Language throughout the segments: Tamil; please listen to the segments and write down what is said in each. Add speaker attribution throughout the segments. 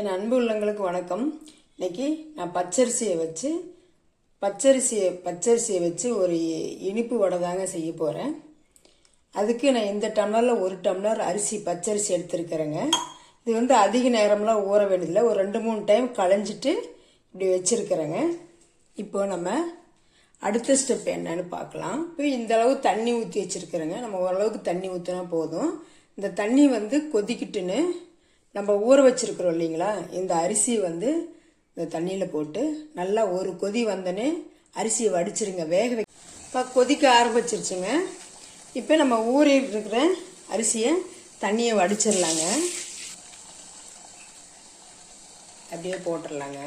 Speaker 1: என் அன்பு உள்ளங்களுக்கு வணக்கம். இன்றைக்கி நான் பச்சரிசியை வச்சு பச்சரிசியை பச்சரிசியை வச்சு ஒரு இனிப்பு வடை தாங்க செய்ய போகிறேன் அதுக்கு நான் இந்த டம்ளரில் ஒரு டம்ளர் அரிசி பச்சரிசி எடுத்துருக்கிறேங்க. இது வந்து அதிக நேரம்லாம் ஊற வேண்டியதில்லை. ஒரு ரெண்டு மூணு டைம் களைஞ்சிட்டு இப்படி வச்சுருக்கிறேங்க. இப்போ நம்ம அடுத்த ஸ்டெப் என்னன்னு பார்க்கலாம். இப்போ இந்தளவு தண்ணி ஊற்றி வச்சுருக்கிறேங்க. நம்ம ஓரளவுக்கு தண்ணி ஊற்றினா போதும். இந்த தண்ணி வந்து கொதிக்கிட்டுன்னு நம்ம ஊற வச்சிருக்கிறோம் இல்லைங்களா? இந்த அரிசியை வந்து இந்த தண்ணியில் போட்டு நல்லா ஒரு கொதி வந்தோடனே அரிசியை வடிச்சிருங்க. வேக வை இப்போ கொதிக்க ஆரம்பிச்சிருச்சுங்க. இப்போ நம்ம ஊறிட்டு இருக்கிற அரிசியை தண்ணியை வடிச்சிடலாங்க. அப்படியே போட்டுடலாங்க.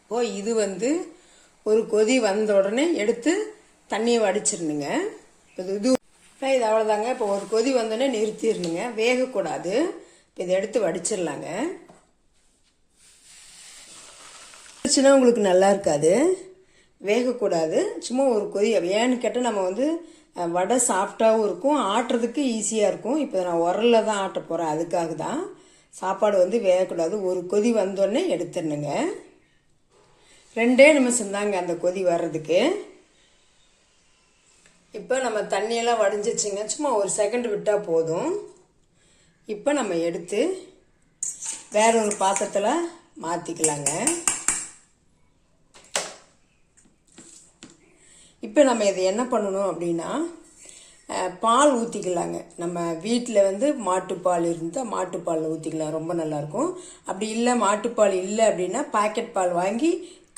Speaker 1: இப்போ இது வந்து ஒரு கொதி வந்த உடனே எடுத்து தண்ணியை வடிச்சிருந்துங்க இது இது இப்போ இது அவ்வளோதாங்க இப்போ ஒரு கொதி வந்தோடனே நிறுத்திடணுங்க வேகக்கூடாது. இப்போ இதை எடுத்து வடிச்சிடலாங்க. வடிச்சுன்னா உங்களுக்கு நல்லா இருக்காது. வேகக்கூடாது. சும்மா ஒரு கொதி. ஏன்னு கேட்டால் நம்ம வந்து வடை சாஃப்டாகவும் இருக்கும். ஆட்டுறதுக்கு ஈஸியாக இருக்கும். இப்போ நான் உரலில் தான் ஆட்ட போகிறேன் அதுக்காக தான். சாப்பாடு வந்து வேகக்கூடாது. ஒரு கொதி வந்தோடனே எடுத்துடணுங்க. ரெண்டே நிமிஷம் தாங்க அந்த கொதி வர்றதுக்கு. இப்போ நம்ம தண்ணியெல்லாம் வடிஞ்சிச்சுங்க சும்மா ஒரு செகண்ட் விட்டால் போதும். இப்போ நம்ம எடுத்து வேற ஒரு பாத்திரத்தில் மாற்றிக்கலாங்க இப்போ நம்ம இதை என்ன பண்ணணும் அப்படின்னா பால் ஊற்றிக்கலாங்க நம்ம வீட்டில் வந்து மாட்டுப்பால் இருந்தால் மாட்டுப்பாலில் ஊற்றிக்கலாம் ரொம்ப நல்லாயிருக்கும். அப்படி இல்லை மாட்டுப்பால் இல்லை அப்படின்னா பாக்கெட் பால் வாங்கி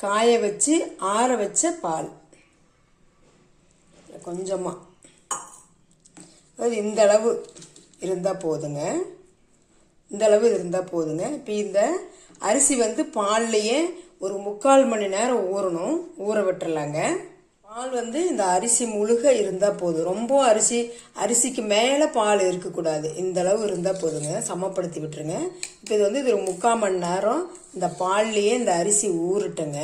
Speaker 1: காய வச்சு ஆற வச்ச பால். கொஞ்சமாக அது இந்த அளவு இருந்தால் போதுங்க. இந்த அளவு இருந்தால் போதுங்க. இப்போ இந்த அரிசி வந்து பால்லையே ஒரு முக்கால் மணி நேரம் ஊறணும். ஊற விட்டுறலாங்க. பால் வந்து இந்த அரிசி முழுக இருந்தால் போதும். ரொம்ப அரிசி அரிசிக்கு மேலே பால் இருக்கக்கூடாது. இந்த அளவு இருந்தால் போதுங்க. சமப்படுத்தி விட்டுருங்க. இப்போ இது வந்து இது ஒரு முக்கால் மணி நேரம் இந்த பால்லையே இந்த அரிசி ஊறட்டுங்க.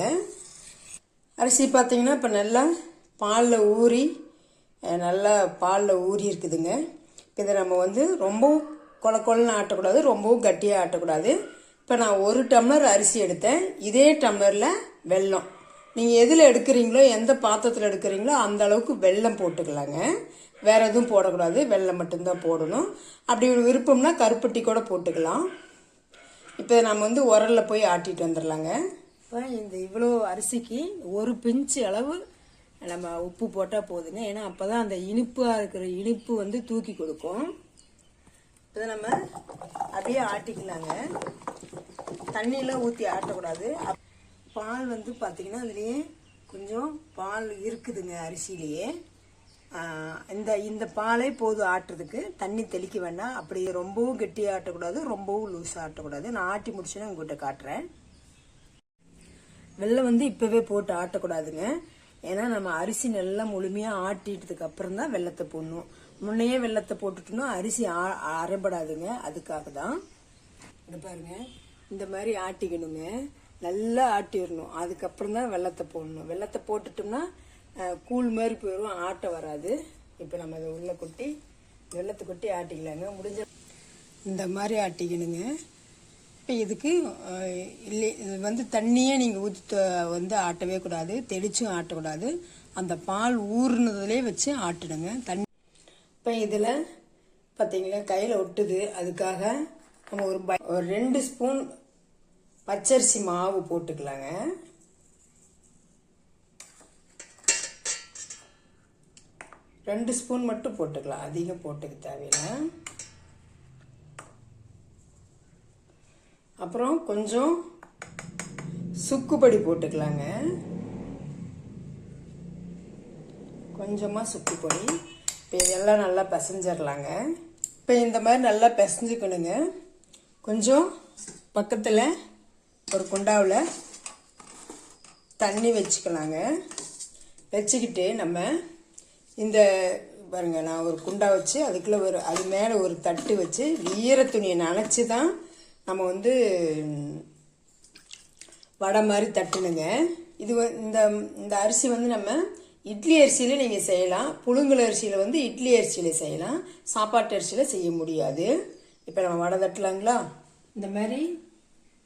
Speaker 1: அரிசி பார்த்தீங்கன்னா இப்போ நல்லா பாலில் ஊறி நல்லா பாலில் ஊறி இருக்குதுங்க. இதை நம்ம வந்து ரொம்பவும் கொல கொலன்னு ஆட்டக்கூடாது ரொம்பவும் கட்டியாக ஆட்டக்கூடாது. இப்போ நான் ஒரு டம்ளர் அரிசி எடுத்தேன். இதே டம்ளரில் வெல்லம். நீங்கள் எதில் எடுக்கிறீங்களோ எந்த பாத்திரத்தில் எடுக்கிறீங்களோ அந்த அளவுக்கு வெல்லம் போட்டுக்கலாங்க. வேறு எதுவும் போடக்கூடாது. வெள்ளம் மட்டும்தான் போடணும். அப்படி விருப்பம்னா கருப்பட்டி கூட போட்டுக்கலாம். இப்போ நம்ம வந்து உரல்ல போய் ஆட்டிட்டு வந்துடலாங்க இப்போ இந்த இவ்வளோ அரிசிக்கு ஒரு பிஞ்சு அளவு நம்ம உப்பு போட்டால் போதுங்க. ஏன்னா அப்போ தான் அந்த இனிப்பாக இருக்கிற இனிப்பு வந்து தூக்கி கொடுக்கும். இதை நம்ம அப்படியே ஆட்டிக்கலாங்க. தண்ணியெலாம் ஊற்றி ஆட்டக்கூடாது. பால் வந்து பார்த்திங்கன்னா அதுலேயே கொஞ்சம் பால் இருக்குதுங்க அரிசியிலேயே. இந்த இந்த பாலே போதும் ஆட்டுறதுக்கு. தண்ணி தெளிக்க வேண்டாம் அப்படி ரொம்பவும் கெட்டியாக ஆட்டக்கூடாது. ரொம்பவும் லூஸாக ஆட்டக்கூடாது. நான் ஆட்டி முடிச்சுன்னா உங்கள்கிட்ட காட்டுறேன். வெள்ளம் வந்து இப்போவே போட்டு ஆட்டக்கூடாதுங்க. ஏன்னா நம்ம அரிசி நல்லா முழுமையாக ஆட்டிட்டதுக்கு அப்புறம் தான் வெள்ளத்தை போடணும். முன்னையே வெள்ளத்தை போட்டுட்டோம்னா அரிசி ஆ- அரைபடாதுங்க. அதுக்காக தான் இது பாருங்க. இந்த மாதிரி ஆட்டிக்கணுங்க. நல்லா ஆட்டிடணும். அதுக்கப்புறம் தான் வெள்ளத்தை போடணும். வெள்ளத்தை போட்டுட்டோம்னா கூழ் மாதிரி போயிடும் ஆட்ட வராது. இப்போ நம்ம இதை உள்ளே கொட்டி வெள்ளத்தை கொட்டி ஆட்டிக்கலாங்க. முடிஞ்ச இந்த மாதிரி ஆட்டிக்கணுங்க. இப்போ இதுக்கு இல்லை இது வந்து தண்ணியே நீங்கள் ஊற்றி வந்து ஆட்டவே கூடாது தெளிச்சும் ஆட்டக்கூடாது. அந்த பால் ஊறுனதுலே வச்சு ஆட்டிடுங்க தண்ணி இப்போ இதில் பார்த்தீங்களா கையில் ஒட்டுது. அதுக்காக நம்ம ஒரு ப- ஒரு ரெண்டு ஸ்பூன் பச்சரிசி மாவு போட்டுக்கலாங்க. ரெண்டு ஸ்பூன் மட்டும் போட்டுக்கலாம். அதிகம் போட்டுக்க தேவையில்லை. அப்புறம் கொஞ்சம் சுக்குப்பொடி போட்டுக்கலாங்க. கொஞ்சமாக சுக்குப்பொடி இப்போ இதெல்லாம் நல்லா பிசைஞ்சிடலாங்க இப்போ இந்த மாதிரி நல்லா பிசைஞ்சுக்கணுங்க. கொஞ்சம் பக்கத்தில் ஒரு குண்டாவில் தண்ணி வச்சுக்கலாங்க. வச்சுக்கிட்டு நம்ம இந்த பாருங்க நான் ஒரு குண்டா வச்சு அதுக்குள்ளே ஒரு அது மேலே ஒரு தட்டு வச்சு ஈர துணியை நனைச்சி தான் நம்ம வந்து வடை மாதிரி தட்டணுங்க இது இந்த இந்த அரிசி வந்து நம்ம இட்லி அரிசியில் நீங்கள் செய்யலாம். புழுங்கல் அரிசியில் வந்து இட்லி அரிசியில் செய்யலாம். சாப்பாட்டு அரிசியில் செய்ய முடியாது. இப்போ நம்ம வடை தட்டலாங்களா? இந்த மாதிரி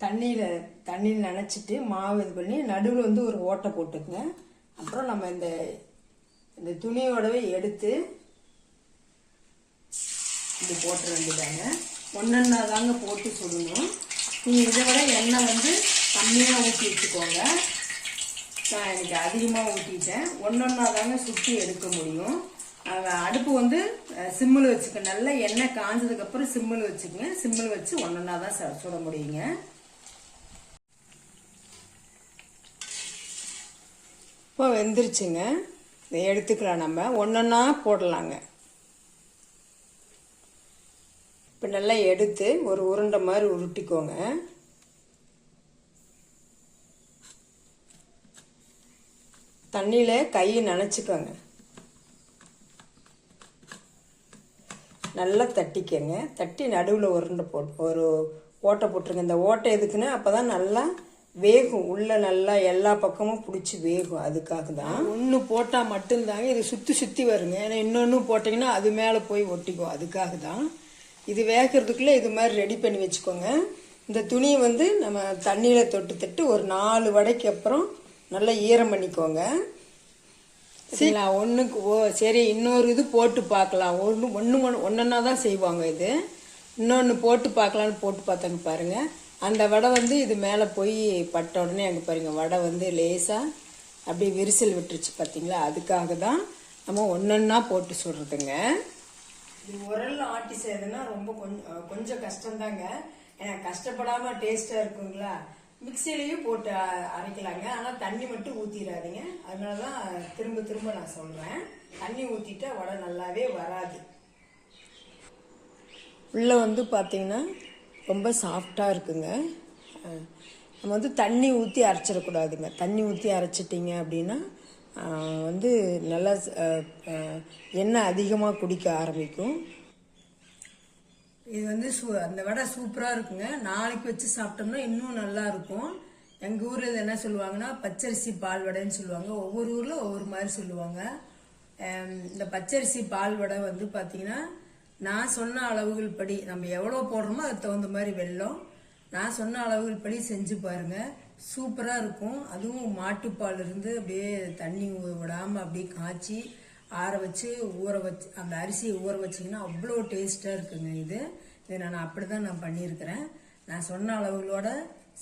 Speaker 1: தண்ணியில் தண்ணியில் நனைச்சிட்டு மாவு இது பண்ணி நடுவில் வந்து ஒரு ஓட்டை போட்டுக்குங்க. அப்புறம் நம்ம இந்த இந்த துணியோடவே எடுத்து இது போட்டுற வேண்டியதாங்க ஒன்றொன்னா தாங்க போட்டு சொல்லணும். நீங்கள் இதை விட எண்ணெய் வந்து கம்மியாக ஊற்றி வச்சுக்கோங்க நான் எனக்கு அதிகமாக ஊற்றிட்டேன் ஒன்றொன்னா தாங்க சுற்றி எடுக்க முடியும். அடுப்பு வந்து சிம்மில் வச்சுக்க நல்லா எண்ணெய் காஞ்சதுக்கப்புறம் சிம்மில் வச்சுக்கோங்க. சிம்மில் வச்சு ஒன்றொன்னா தான் ச- சுட முடியுங்க. இப்போ வெந்துருச்சுங்க. இதை எடுத்துக்கலாம் நம்ம. ஒன்றொன்னா போடலாங்க. இப்போ நல்லா எடுத்து ஒரு உருண்டை மாதிரி உருட்டிக்கோங்க. தண்ணியில் கையை நனைச்சிக்கோங்க. நல்லா தட்டிக்கங்க. தட்டி நடுவில் உருண்டை போட்டு ஒரு ஓட்டை போட்டுருங்க. இந்த ஓட்டை எதுக்குன்னா அப்போ தான் நல்லா வேகும். உள்ளே நல்லா எல்லா பக்கமும் பிடிச்சி வேகும். அதுக்காக தான். ஒன்று போட்டால் மட்டும்தாங்க இது சுற்றி சுற்றி வருங்க. ஏன்னா இன்னொன்று போட்டிங்கன்னா அது மேலே போய் ஒட்டிக்கும். அதுக்காக தான். இது வேகிறதுக்குள்ளே இது மாதிரி ரெடி பண்ணி வச்சுக்கோங்க. இந்த துணியை வந்து நம்ம தண்ணியில் தொட்டு தட்டு ஒரு நாலு வடைக்கு அப்புறம் நல்லா ஈரம் பண்ணிக்கோங்க. சரிங்களா? ஒன்றுக்கு ஓ சரி இன்னொரு இது போட்டு பார்க்கலாம். ஒன்று ஒன்று ஒன்று ஒன்றா தான் செய்வாங்க இது. இன்னொன்று போட்டு பார்க்கலான்னு போட்டு பார்த்தாங்க பாருங்கள் அந்த வடை வந்து இது மேலே போய் பட்ட உடனே அங்கே பாருங்க வடை வந்து லேசாக அப்படியே விரிசல் விட்டுருச்சு பார்த்தீங்களா அதுக்காக தான் நம்ம ஒன்றொன்னா போட்டு சுடுறதுங்க. இது உரல் ஆட்டி செய்யறதுன்னா ரொம்ப கொஞ்சம் கொஞ்சம் கஷ்டம்தாங்க. ஏன்னா கஷ்டப்படாம டேஸ்டா இருக்குங்களா? மிக்சிலையும் போட்டு அரைக்கலாங்க. ஆனா தண்ணி மட்டும் ஊத்திடாதீங்க அதனாலதான் திரும்ப திரும்ப நான் சொல்றேன். தண்ணி ஊத்திட்டா வடை நல்லாவே வராது. உள்ள வந்து பார்த்தீங்கன்னா ரொம்ப சாஃப்டா இருக்குங்க. நம்ம வந்து தண்ணி ஊற்றி அரைச்சிடக்கூடாதுங்க. தண்ணி ஊற்றி அரைச்சிட்டிங்க அப்படின்னா வந்து நல்லா எண்ணெய் அதிகமாக குடிக்க ஆரம்பிக்கும். இது வந்து சூ அந்த வடை சூப்பராக இருக்குங்க. நாளைக்கு வச்சு சாப்பிட்டோம்னா இன்னும் நல்லா இருக்கும். எங்கள் ஊரில் இது என்ன சொல்லுவாங்கன்னா பச்சரிசி பால் வடைன்னு சொல்லுவாங்க. ஒவ்வொரு ஊரில் ஒவ்வொரு மாதிரி சொல்லுவாங்க. இந்த பச்சரிசி பால் வடை வந்து பார்த்தீங்கன்னா நான் சொன்ன அளவுகள் படி நம்ம எவ்வளோ போடுறோமோ அதுக்கு தகுந்த மாதிரி வெல்லம். நான் சொன்ன அளவுகள் படி செஞ்சு பாருங்கள் சூப்பராக இருக்கும். அதுவும் மாட்டுப்பால் இருந்து அப்படியே தண்ணி விடாமல் அப்படியே காய்ச்சி ஆற வச்சு ஊற வச்சு அந்த அரிசியை ஊற வச்சிங்கன்னா அவ்வளோ டேஸ்ட்டாக இருக்குங்க இது. இதை நான் அப்படி தான் நான் பண்ணியிருக்கிறேன். நான் சொன்ன அளவுகளோட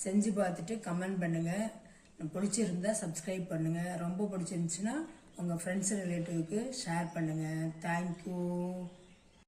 Speaker 1: செஞ்சு பார்த்துட்டு கமெண்ட் பண்ணுங்கள் பிடிச்சிருந்தா சப்ஸ்கிரைப் பண்ணுங்கள் ரொம்ப பிடிச்சிருந்துச்சுன்னா உங்கள் ஃப்ரெண்ட்ஸ் ரிலேட்டிவ்க்கு ஷேர் பண்ணுங்கள் தேங்க்யூ